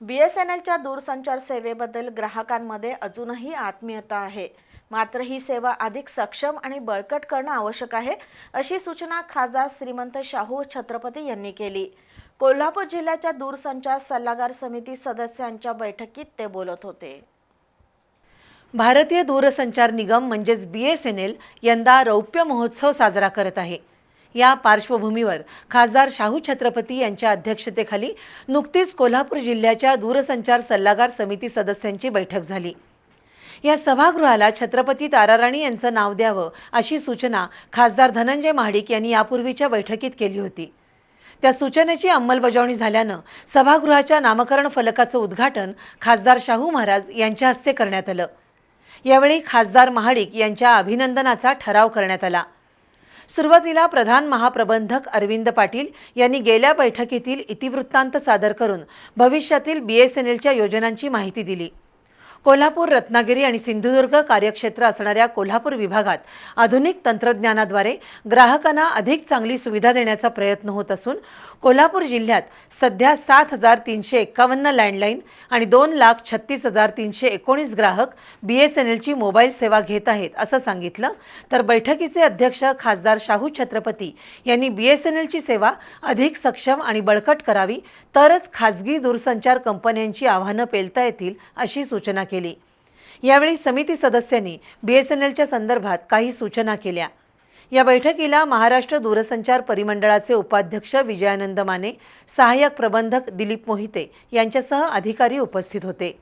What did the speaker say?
बी S N एलच्या दूरसंचार सेवेबद्दल ग्राहकांमध्ये अजूनही आत्मीयता आहे. मात्र ही सेवा अधिक सक्षम आणि बळकट करणं आवश्यक आहे अशी सूचना खासदार श्रीमंत शाहू छत्रपती यांनी केली. कोल्हापूर जिल्ह्याच्या दूरसंचार सल्लागार समिती सदस्यांच्या बैठकीत ते बोलत होते. भारतीय दूरसंचार निगम म्हणजेच बी एस एन एल यंदा रौप्य महोत्सव साजरा करत आहे. या पार्श्वभूमीवर खासदार शाहू छत्रपती यांच्या अध्यक्षतेखाली नुकतीच कोल्हापूर जिल्ह्याच्या दूरसंचार सल्लागार समिती सदस्यांची बैठक झाली. या सभागृहाला छत्रपती ताराराणी यांचं नाव द्यावं अशी सूचना खासदार धनंजय महाडिक यांनी यापूर्वीच्या बैठकीत केली होती. त्या सूचनेची अंमलबजावणी झाल्यानं सभागृहाच्या नामकरण फलकाचं उद्घाटन खासदार शाहू महाराज यांच्या हस्ते करण्यात आलं. यावेळी खासदार महाडिक यांच्या अभिनंदनाचा ठराव करण्यात आला. सुरुवातीला प्रधान महाप्रबंधक अरविंद पाटील यांनी गेल्या बैठकीतील इतिवृत्तांत सादर करून भविष्यातील बी एस एन एलच्या योजनांची माहिती दिली. कोल्हापूर रत्नागिरी आणि सिंधुदुर्ग कार्यक्षेत्र असणाऱ्या कोल्हापूर विभागात आधुनिक तंत्रज्ञानाद्वारे ग्राहकांना अधिक चांगली सुविधा देण्याचा प्रयत्न होत असून कोल्हापूर जिल्ह्यात सध्या सात हजार तीनशे एक्कावन्न लँडलाईन आणि दोन लाख छत्तीस हजार तीनशे एकोणीस ग्राहक बी एस एन एलची मोबाईल सेवा घेत आहेत असं सांगितलं. तर बैठकीचे अध्यक्ष खासदार शाहू छत्रपती यांनी बी एस एन एलची सेवा अधिक सक्षम आणि बळकट करावी तरच खाजगी दूरसंचार कंपन्यांची आव्हानं पेलता येतील अशी सूचना केली. यावेळी समिती सदस्यांनी बी एस एन एलच्या संदर्भात काही सूचना केल्या. या बैठकीला महाराष्ट्र दूरसंचार परिमंडळाचे उपाध्यक्ष विजयानंद माने सहाय्यक प्रबंधक दिलीप मोहिते यांच्यासह अधिकारी उपस्थित होते.